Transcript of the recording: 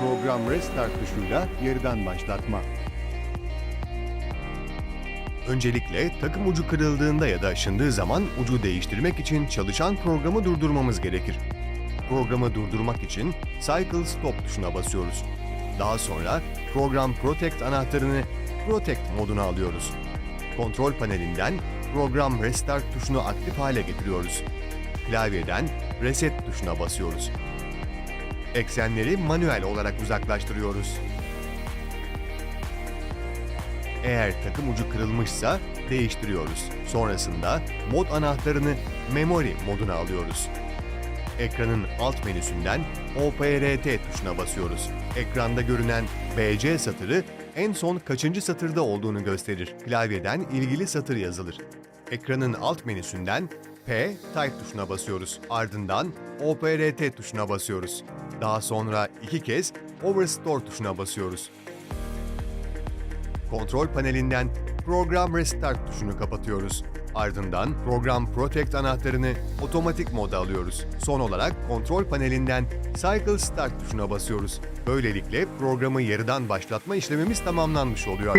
Program Restart tuşuyla yerden başlatma. Öncelikle takım ucu kırıldığında ya da aşındığı zaman ucu değiştirmek için çalışan programı durdurmamız gerekir. Programı durdurmak için Cycle Stop tuşuna basıyoruz. Daha sonra Program Protect anahtarını Protect moduna alıyoruz. Kontrol panelinden Program Restart tuşunu aktif hale getiriyoruz. Klavyeden Reset tuşuna basıyoruz. Eksenleri manuel olarak uzaklaştırıyoruz. Eğer takım ucu kırılmışsa değiştiriyoruz. Sonrasında mod anahtarını Memory moduna alıyoruz. Ekranın alt menüsünden OPRT tuşuna basıyoruz. Ekranda görünen BC satırı en son kaçıncı satırda olduğunu gösterir. Klavyeden ilgili satır yazılır. Ekranın alt menüsünden P Type tuşuna basıyoruz. Ardından OPRT tuşuna basıyoruz. Daha sonra iki kez Overstore tuşuna basıyoruz. Kontrol panelinden Program Restart tuşunu kapatıyoruz. Ardından Program Protect anahtarını otomatik moda alıyoruz. Son olarak kontrol panelinden Cycle Start tuşuna basıyoruz. Böylelikle programı yarıdan başlatma işlemimiz tamamlanmış oluyor.